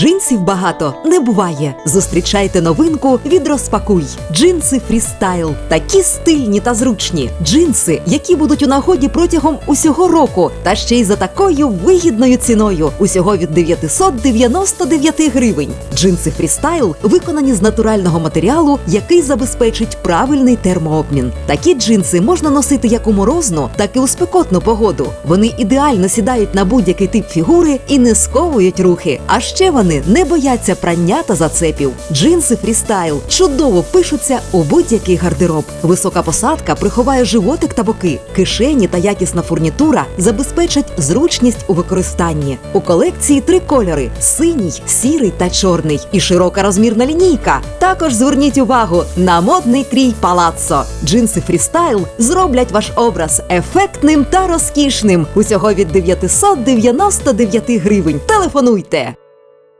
Джинсів багато не буває. Зустрічайте новинку від розпакуй. Джинси фрістайл. Такі стильні та зручні. Джинси, які будуть у нагоді протягом усього року, та ще й за такою вигідною ціною. Усього від 999 гривень. Джинси фрістайл виконані з натурального матеріалу, який забезпечить правильний термообмін. Такі джинси можна носити як у морозну, так і у спекотну погоду. Вони ідеально сідають на будь-який тип фігури і не сковують рухи. А ще вони не бояться прання та зацепів. Джинси фрістайл чудово впишуться у будь-який гардероб. Висока посадка приховає животик та боки. Кишені та якісна фурнітура забезпечать зручність у використанні. У колекції три кольори: синій, сірий та чорний, і широка розмірна лінійка. Також зверніть увагу на модний крій палаццо. Джинси фрістайл зроблять ваш образ ефектним та розкішним. Усього від 999 гривень. Телефонуйте.